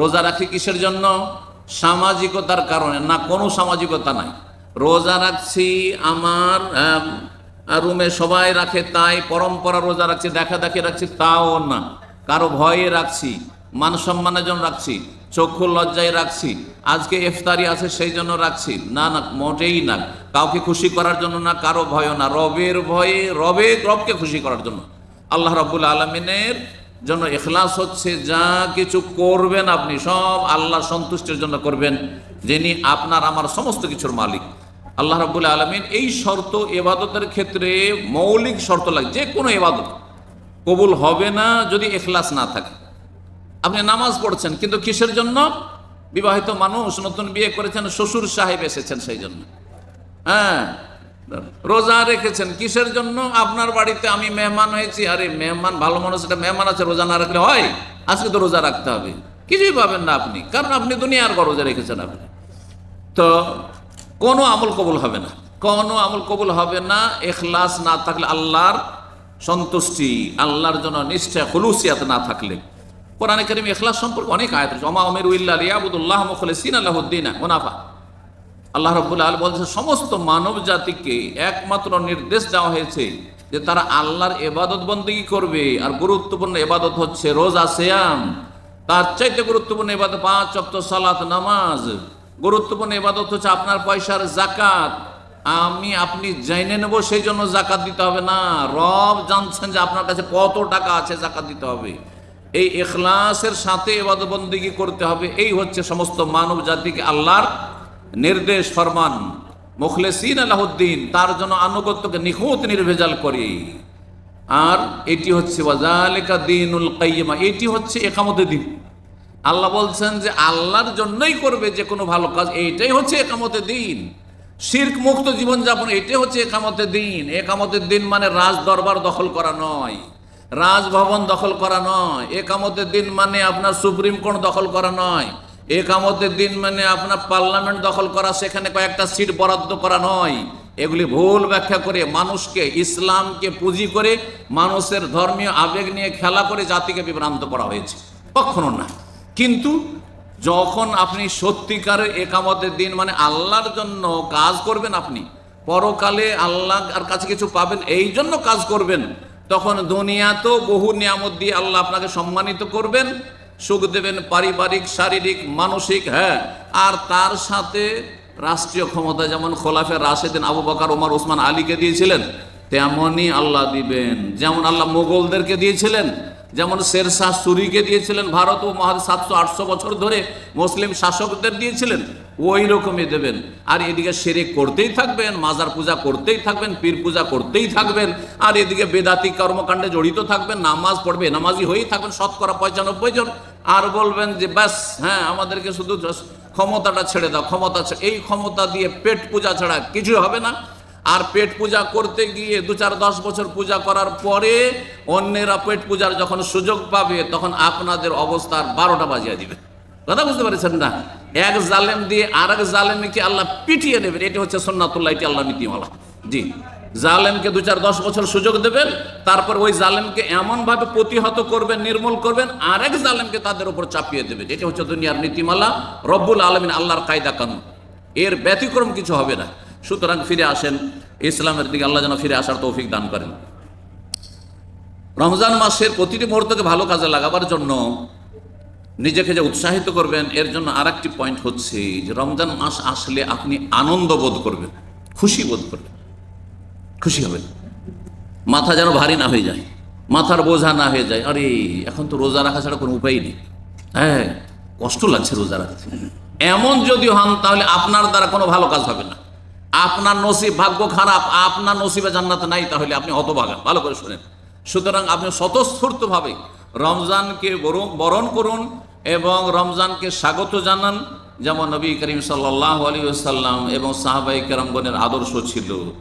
রোজা রাখি কিসের জন্য? সামাজিকতার কারণে। না, কোনো সামাজিকতা নাই। রোজা রাখছি আমার রুমে সবাই রাখে তাই পরম্পরা রোজা রাখছি, দেখা দেখে রাখছি, তাও না। কারও ভয়ে রাখছি, মান সম্মানের জন্য রাখছি চক্ষু লজ্জায় রাখছি, আজকে ইফতারি আছে সেই জন্য রাখছি। না না, মোটেই না। কাউকে খুশি করার জন্য না, কারও ভয় না। রবের ভয়ে রবে রবকে খুশি করার জন্য। আল্লাহ রাবুল আলমিনের জন্য এখলাস হচ্ছে, যা কিছু করবেন আপনি, সব আল্লাহ সন্তুষ্টির জন্য করবেন, যিনি আপনার, আমার সমস্ত কিছুর মালিক। আল্লাহ রাবুল আলমিন এই শর্ত এবাদতের ক্ষেত্রে মৌলিক শর্ত লাগে, যে কোনো এবাদত কবুল হবে না যদি এখলাস না থাকে। আপনি নামাজ পড়ছেন, কিন্তু কিসের জন্য? বিবাহিত মানুষ নতুন বিয়ে করেছেন, শ্বশুর সাহেব এসেছেন সেই জন্য। হ্যাঁ রোজা রেখেছেন, কিসের জন্য? আপনার বাড়িতে আমি মেহমান হয়েছি। আরে, মেহমান, ভালো মানুষ, এটা মেহমান আছে, রোজা না রাখলে হয়? আজকে তো রোজা রাখতে হবে। কিছুই পাবেন না আপনি, কারণ আপনি দুনিয়ার পর রোজা রেখেছেন আপনি। তো, কোনো আমল কবুল হবে না। কোনো আমল কবুল হবে না, এখলাস না থাকলে আল্লাহর সন্তুষ্টি, আল্লাহর জন্য নিষ্ঠা খুলুসিয়াত না থাকলে। কোরআনে করিম এখলাস সম্পর্কে অনেক আয়াত অমা অমির উল্লাহ রিয়াবুদুল্লাহ মুখলিসিন আল্লাহুদ্দিন মুনাফা আল্লাহ রব্বুল আল বলছে, সমস্ত মানব জাতিকে একমাত্র নির্দেশ দেওয়া হয়েছে যে তারা আল্লাহর এবাদত বন্দী করবে। আর গুরুত্বপূর্ণ এবাদত হচ্ছে রোজা সেয়াম। তার চাইতে গুরুত্বপূর্ণ এবাদত পাঁচ অক্ত সালাত নামাজ। গুরুত্বপূর্ণ এবাদত হচ্ছে আপনার পয়সার জাকাত আমি, আপনি জেনে নেব সেই জন্য জাকাত দিতে হবে না। রব জানছেন যে আপনার কাছে কত টাকা আছে জাকাত দিতে হবে। এই এখলাসের সাথে এবাদত বন্দিগি করতে হবে। এই হচ্ছে সমস্ত মানব জাতিকে আল্লাহর নির্দেশ ফরমান, মুখলেসিন আলাহদ্দিন, তার জন্য আনুগত্যকে নিখুঁত নির্ভেজাল করি। আর এটি হচ্ছে, ওয়াজালিকা দিনুল কাইয়্যিমা এটি হচ্ছে একামতে দিন। আল্লাহ বলছেন যে আল্লাহর জন্যই করবে যে কোনো ভালো কাজ, এইটাই হচ্ছে একামতে দিন। শির্ক মুক্ত জীবনযাপন, এটাই হচ্ছে একামতে দিন। একামতের দিন মানে রাজ দরবার দখল করা নয়। রাজভবন দখল করা নয়। একামতের দিন মানে আপনার সুপ্রিম কোর্ট দখল করা নয়। একামতের দিন মানে আপনার পার্লামেন্ট দখল করা, সেখানে কয়েকটা সিট বরাদ্দ করা নয়। এগুলি ভুল ব্যাখ্যা করে মানুষকে, ইসলামকে পুঁজি করে মানুষের ধর্মীয় আবেগ নিয়ে খেলা করে জাতিকে বিভ্রান্ত করা হয়েছে। কখনো না। কিন্তু যখন আপনি সত্যিকারের একামতের দিন মানে আল্লাহর জন্য কাজ করবেন আপনি, পরকালে আল্লাহ আর কাছে কিছু পাবেন, এই জন্য কাজ করবেন, তখন দুনিয়াতেও বহু নিয়ামত দিয়ে আল্লাহ আপনাকে সম্মানিত করবেন। সুখ দেবেন পারিবারিক, শারীরিক, মানসিক হ্যাঁ। আর তার সাথে রাষ্ট্রীয় ক্ষমতা, যেমন খোলাফে রাশেদিন আবু বকার, ওমর, ওসমান আলীকে দিয়েছিলেন তেমনই আল্লাহ দিবেন। যেমন আল্লাহ মোগলদেরকে দিয়েছিলেন, যেমন শেরশাহ সুরিকে দিয়েছিলেন, ভারত ও মহা সাতশো আটশো বছর ধরে মুসলিম শাসকদের দিয়েছিলেন, ওই রকমই দেবেন। আর এদিকে সেরে করতেই থাকবেন, মাজার পূজা করতেই থাকবেন, পীর পূজা করতেই থাকবেন, আর এদিকে বেদাতি কর্মকাণ্ডে জড়িত থাকবেন, নামাজ পড়বে, নামাজি হয়েই থাকবেন, শতকরা পঁচানব্বই জন। আর বলবেন যে ব্যাস হ্যাঁ আমাদেরকে শুধু ক্ষমতাটা ছেড়ে দাও, ক্ষমতা এই ক্ষমতা দিয়ে পেট পূজা ছাড়া কিছু হবে না। আর পেট পূজা করতে গিয়ে দু চার দশ বছর পূজা করার পরে অন্যেরা পেট পূজার যখন সুযোগ পাবে, তখন আপনাদের অবস্থার বারোটা বাজিয়ে দিবে। কথা বুঝতে পারছেন না? এক জালেম দিয়ে আর এক জালেমকে আল্লাহ পিটিয়ে দেবেন। এটি হচ্ছে সন্ন্যাতুল্লাহ এটি আল্লাহ নীতিমালা। জি। জালেমকে দু চার দশ বছর সুযোগ দেবেন, তারপর ওই জালেমকে এমনভাবে প্রতিহত করবেন, নির্মূল করবেন আর এক জালেমকে তাদের উপর চাপিয়ে দেবেন। এটি হচ্ছে দুনিয়ার নীতিমালা, রব্বুল আলমিন আল্লাহর কায়দা কানুন। এর ব্যতিক্রম কিছু হবে না। সুতরাং ফিরে আসেন, ইসলামের দিকে আল্লাহ যেন ফিরে আসার তৌফিক দান করেন। রমজান মাসের প্রতিটি মুহূর্তকে ভালো কাজে লাগাবার জন্য নিজেকে যে উৎসাহিত করবেন, এর জন্য আর পয়েন্ট হচ্ছে যে রমজান মাস আসলে আপনি আনন্দ বোধ করবেন, খুশি বোধ করবেন। খুশি হবেন। মাথা যেন ভারী না হয়ে যায়, মাথার বোঝা না হয়ে যায়। আরে, এখন তো রোজা রাখা ছাড়া কোনো উপায় নেই। হ্যাঁ কষ্ট লাগছে রোজা রাখতে। এমন যদি হন, তাহলে আপনার দ্বারা কোনো ভালো কাজ হবে না। আপনার নসিব ভাগ্য খারাপ, আপনার নসিবে জান্নাত নাই, তাহলে আপনি হতভাগা। ভালো করে শুনেন। সুতরাং আপনি স্বতঃস্ফূর্তভাবে রমজানকে বরণ- করুন এবং রমজানকে স্বাগত জানান। যেমন নবী করিম সাল্লাহ আলী সাল্লাম এবং সাহাবাই কেরামগণের আদর্শ ছিল